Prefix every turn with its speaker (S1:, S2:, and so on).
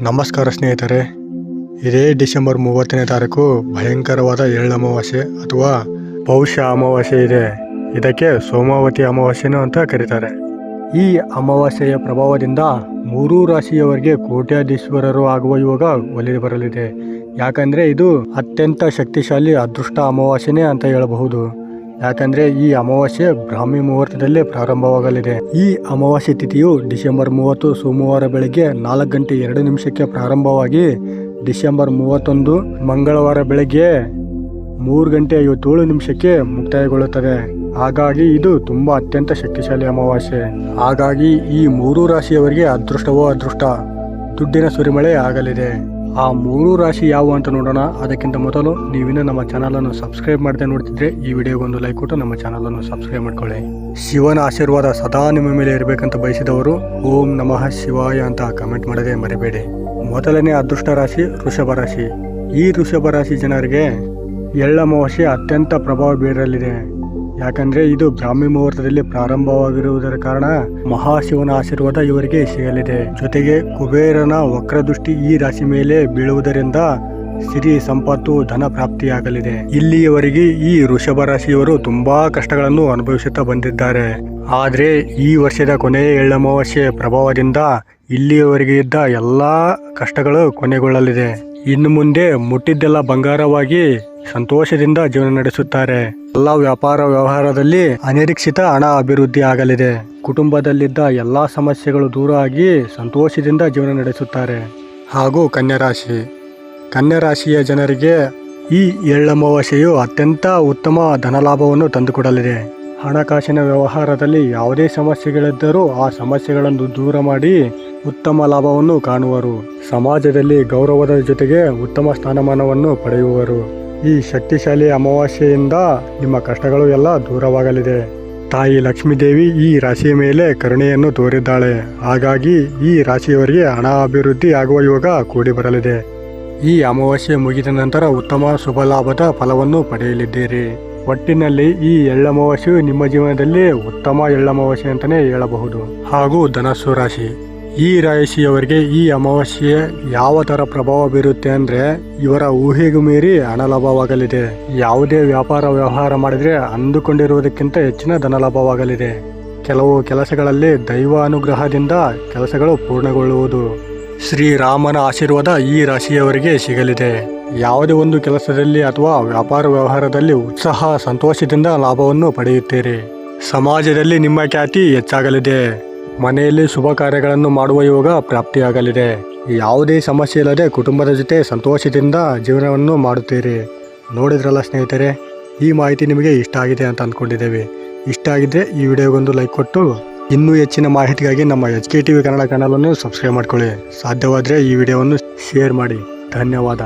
S1: ನಮಸ್ಕಾರ ಸ್ನೇಹಿತರೆ, ಇದೇ ಡಿಸೆಂಬರ್ ಮೂವತ್ತನೇ ತಾರೀಕು ಭಯಂಕರವಾದ ಎಳ್ಳು ಅಮಾವಾಸ್ಯೆ ಅಥವಾ ಪೌಷ ಅಮಾವಾಸ್ಯೆ ಇದೆ. ಇದಕ್ಕೆ ಸೋಮಾವತಿ ಅಮಾವಾಸ್ಯೆನೂ ಅಂತ ಕರೀತಾರೆ. ಈ ಅಮಾವಾಸ್ಯೆಯ ಪ್ರಭಾವದಿಂದ ಮೂರೂ ರಾಶಿಯವರಿಗೆ ಕೋಟ್ಯಾಧೀಶ್ವರರು ಆಗುವ ಯೋಗ ಒಲಿದು ಬರಲಿದೆ. ಯಾಕಂದರೆ ಇದು ಅತ್ಯಂತ ಶಕ್ತಿಶಾಲಿ, ಅದೃಷ್ಟ ಅಮಾವಾಸ್ಯೆನೇ ಅಂತ ಹೇಳಬಹುದು. ಯಾಕಂದ್ರೆ ಈ ಅಮಾವಾಸ್ಯೆ ಬ್ರಾಹ್ಮಿ ಮುಹೂರ್ತದಲ್ಲೇ ಪ್ರಾರಂಭವಾಗಲಿದೆ. ಈ ಅಮಾವಾಸ್ಯೆ ತಿಥಿಯು ಡಿಸೆಂಬರ್ ಮೂವತ್ತು ಸೋಮವಾರ ಬೆಳಗ್ಗೆ ನಾಲ್ಕು ಗಂಟೆ ಎರಡು ನಿಮಿಷಕ್ಕೆ ಪ್ರಾರಂಭವಾಗಿ ಡಿಸೆಂಬರ್ ಮೂವತ್ತೊಂದು ಮಂಗಳವಾರ ಬೆಳಗ್ಗೆ ಮೂರು ಗಂಟೆ ಐವತ್ತೇಳು ನಿಮಿಷಕ್ಕೆ ಮುಕ್ತಾಯಗೊಳ್ಳುತ್ತದೆ. ಹಾಗಾಗಿ ಇದು ತುಂಬಾ ಅತ್ಯಂತ ಶಕ್ತಿಶಾಲಿ ಅಮಾವಾಸ್ಯೆ. ಹಾಗಾಗಿ ಈ ಮೂರು ರಾಶಿಯವರಿಗೆ ಅದೃಷ್ಟವೋ ಅದೃಷ್ಟ, ದುಡ್ಡಿನ ಸುರಿಮಳೆ ಆಗಲಿದೆ. ಆ ಮೂರು ರಾಶಿ ಯಾವುವು ಅಂತ ನೋಡೋಣ. ಅದಕ್ಕಿಂತ ಮೊದಲು ನೀವಿನ್ನೂ ನಮ್ಮ ಚಾನಲನ್ನು ಸಬ್ಸ್ಕ್ರೈಬ್ ಮಾಡದೆ ನೋಡ್ತಿದ್ರೆ ಈ ವಿಡಿಯೋಗೊಂದು ಲೈಕ್ ಕೊಟ್ಟು ನಮ್ಮ ಚಾನಲನ್ನು ಸಬ್ಸ್ಕ್ರೈಬ್ ಮಾಡ್ಕೊಳ್ಳಿ. ಶಿವನ ಆಶೀರ್ವಾದ ಸದಾ ನಿಮ್ಮ ಮೇಲೆ ಇರಬೇಕಂತ ಬಯಸಿದವರು ಓಂ ನಮಃ ಶಿವಾಯ ಅಂತ ಕಮೆಂಟ್ ಮಾಡದೆ ಮರಿಬೇಡಿ. ಮೊದಲನೇ ಅದೃಷ್ಟ ರಾಶಿ ವೃಷಭ ರಾಶಿ. ಈ ವೃಷಭ ರಾಶಿ ಜನರಿಗೆ ಎಳ್ಳಮಾವಾಸ್ಯೆ ಅತ್ಯಂತ ಪ್ರಭಾವ ಬೀರಲಿದೆ. ಯಾಕಂದ್ರೆ ಇದು ಬ್ರಾಹ್ಮಿ ಮುಹೂರ್ತದಲ್ಲಿ ಪ್ರಾರಂಭವಾಗಿರುವುದರ ಕಾರಣ ಮಹಾಶಿವನ ಆಶೀರ್ವಾದ ಇವರಿಗೆ ಸಿಗಲಿದೆ. ಜೊತೆಗೆ ಕುಬೇರನ ವಕ್ರದೃಷ್ಟಿ ಈ ರಾಶಿ ಮೇಲೆ ಬೀಳುವುದರಿಂದ ಸಿರಿ ಸಂಪತ್ತು ಧನ ಪ್ರಾಪ್ತಿಯಾಗಲಿದೆ. ಇಲ್ಲಿಯವರೆಗೆ ಈ ವೃಷಭ ರಾಶಿಯವರು ತುಂಬಾ ಕಷ್ಟಗಳನ್ನು ಅನುಭವಿಸುತ್ತಾ ಬಂದಿದ್ದಾರೆ. ಆದರೆ ಈ ವರ್ಷದ ಕೊನೆಯ ಎಳ್ಳಮಾವಾಸ್ಯೆ ಪ್ರಭಾವದಿಂದ ಇಲ್ಲಿಯವರೆಗೆ ಇದ್ದ ಎಲ್ಲಾ ಕಷ್ಟಗಳು ಕೊನೆಗೊಳ್ಳಲಿದೆ. ಇನ್ನು ಮುಂದೆ ಮುಟ್ಟಿದ್ದೆಲ್ಲ ಬಂಗಾರವಾಗಿ ಸಂತೋಷದಿಂದ ಜೀವನ ನಡೆಸುತ್ತಾರೆ. ಎಲ್ಲ ವ್ಯಾಪಾರ ವ್ಯವಹಾರದಲ್ಲಿ ಅನಿರೀಕ್ಷಿತ ಹಣ ಅಭಿವೃದ್ಧಿ ಆಗಲಿದೆ. ಕುಟುಂಬದಲ್ಲಿದ್ದ ಎಲ್ಲಾ ಸಮಸ್ಯೆಗಳು ದೂರ ಆಗಿ ಸಂತೋಷದಿಂದ ಜೀವನ ನಡೆಸುತ್ತಾರೆ. ಹಾಗೂ ಕನ್ಯಾ ರಾಶಿ ಕನ್ಯಾ ರಾಶಿಯ ಜನರಿಗೆ ಈ ಎಳ್ಳಮವಾಸೆಯು ಅತ್ಯಂತ ಉತ್ತಮ ಧನಲಾಭವನ್ನು ತಂದುಕೊಡಲಿದೆ. ಹಣಕಾಸಿನ ವ್ಯವಹಾರದಲ್ಲಿ ಯಾವುದೇ ಸಮಸ್ಯೆಗಳಿದ್ದರೂ ಆ ಸಮಸ್ಯೆಗಳನ್ನು ದೂರ ಮಾಡಿ ಉತ್ತಮ ಲಾಭವನ್ನು ಕಾಣುವರು. ಸಮಾಜದಲ್ಲಿ ಗೌರವದ ಜೊತೆಗೆ ಉತ್ತಮ ಸ್ಥಾನಮಾನವನ್ನು ಪಡೆಯುವರು. ಈ ಶಕ್ತಿಶಾಲಿ ಅಮಾವಾಸ್ಯೆಯಿಂದ ನಿಮ್ಮ ಕಷ್ಟಗಳು ಎಲ್ಲ ದೂರವಾಗಲಿದೆ. ತಾಯಿ ಲಕ್ಷ್ಮೀದೇವಿ ಈ ರಾಶಿಯ ಮೇಲೆ ಕರುಣೆಯನ್ನು ತೋರಿದ್ದಾಳೆ. ಹಾಗಾಗಿ ಈ ರಾಶಿಯವರಿಗೆ ಹಣ ಅಭಿವೃದ್ಧಿ ಆಗುವ ಯೋಗ ಕೂಡಿ ಬರಲಿದೆ. ಈ ಅಮಾವಾಸ್ಯೆ ಮುಗಿದ ನಂತರ ಉತ್ತಮ ಶುಭ ಲಾಭದ ಫಲವನ್ನು ಪಡೆಯಲಿದ್ದೀರಿ. ಒಟ್ಟಿನಲ್ಲಿ ಈ ಎಳ್ಳಮಾವಾಸ್ಯೆಯು ನಿಮ್ಮ ಜೀವನದಲ್ಲಿ ಉತ್ತಮ ಎಳ್ಳಮಾವಾಸ್ಯೆ ಅಂತಲೇ ಹೇಳಬಹುದು. ಹಾಗೂ ಧನಸ್ಸು ರಾಶಿ. ಈ ರಾಶಿಯವರಿಗೆ ಈ ಅಮಾವಾಸ್ಯೆ ಯಾವ ಥರ ಪ್ರಭಾವ ಬೀರುತ್ತೆ ಅಂದ್ರೆ ಇವರ ಊಹೆಗೂ ಮೀರಿ ಹಣ ಲಾಭವಾಗಲಿದೆ ಯಾವುದೇ ವ್ಯಾಪಾರ ವ್ಯವಹಾರ ಮಾಡಿದ್ರೆ ಅಂದುಕೊಂಡಿರುವುದಕ್ಕಿಂತ ಹೆಚ್ಚಿನ ಧನ ಲಾಭವಾಗಲಿದೆ ಕೆಲವು ಕೆಲಸಗಳಲ್ಲಿ ದೈವ ಅನುಗ್ರಹದಿಂದ ಕೆಲಸಗಳು ಪೂರ್ಣಗೊಳ್ಳುವುದು. ಶ್ರೀರಾಮನ ಆಶೀರ್ವಾದ ಈ ರಾಶಿಯವರಿಗೆ ಸಿಗಲಿದೆ. ಯಾವುದೇ ಒಂದು ಕೆಲಸದಲ್ಲಿ ಅಥವಾ ವ್ಯಾಪಾರ ವ್ಯವಹಾರದಲ್ಲಿ ಉತ್ಸಾಹ, ಸಂತೋಷದಿಂದ ಲಾಭವನ್ನು ಪಡೆಯುತ್ತೀರಿ. ಸಮಾಜದಲ್ಲಿ ನಿಮ್ಮ ಖ್ಯಾತಿ ಹೆಚ್ಚಾಗಲಿದೆ. ಮನೆಯಲ್ಲಿ ಶುಭ ಕಾರ್ಯಗಳನ್ನು ಮಾಡುವ ಯೋಗ ಪ್ರಾಪ್ತಿಯಾಗಲಿದೆ. ಯಾವುದೇ ಸಮಸ್ಯೆ ಇಲ್ಲದೆ ಕುಟುಂಬದ ಜೊತೆ ಸಂತೋಷದಿಂದ ಜೀವನವನ್ನು ಮಾಡುತ್ತೀರಿ. ನೋಡಿದ್ರಲ್ಲ ಸ್ನೇಹಿತರೆ, ಈ ಮಾಹಿತಿ ನಿಮಗೆ ಇಷ್ಟ ಆಗಿದೆ ಅಂತ ಅಂದ್ಕೊಂಡಿದ್ದೇವೆ. ಇಷ್ಟ ಆಗಿದ್ದರೆ ಈ ವಿಡಿಯೋಗೊಂದು ಲೈಕ್ ಕೊಟ್ಟು ಇನ್ನೂ ಹೆಚ್ಚಿನ ಮಾಹಿತಿಗಾಗಿ ನಮ್ಮ H K T V Kannada ಚಾನಲನ್ನು ಸಬ್ಸ್ಕ್ರೈಬ್ ಮಾಡಿಕೊಳ್ಳಿ. ಸಾಧ್ಯವಾದರೆ ಈ ವಿಡಿಯೋವನ್ನು ಶೇರ್ ಮಾಡಿ. ಧನ್ಯವಾದ.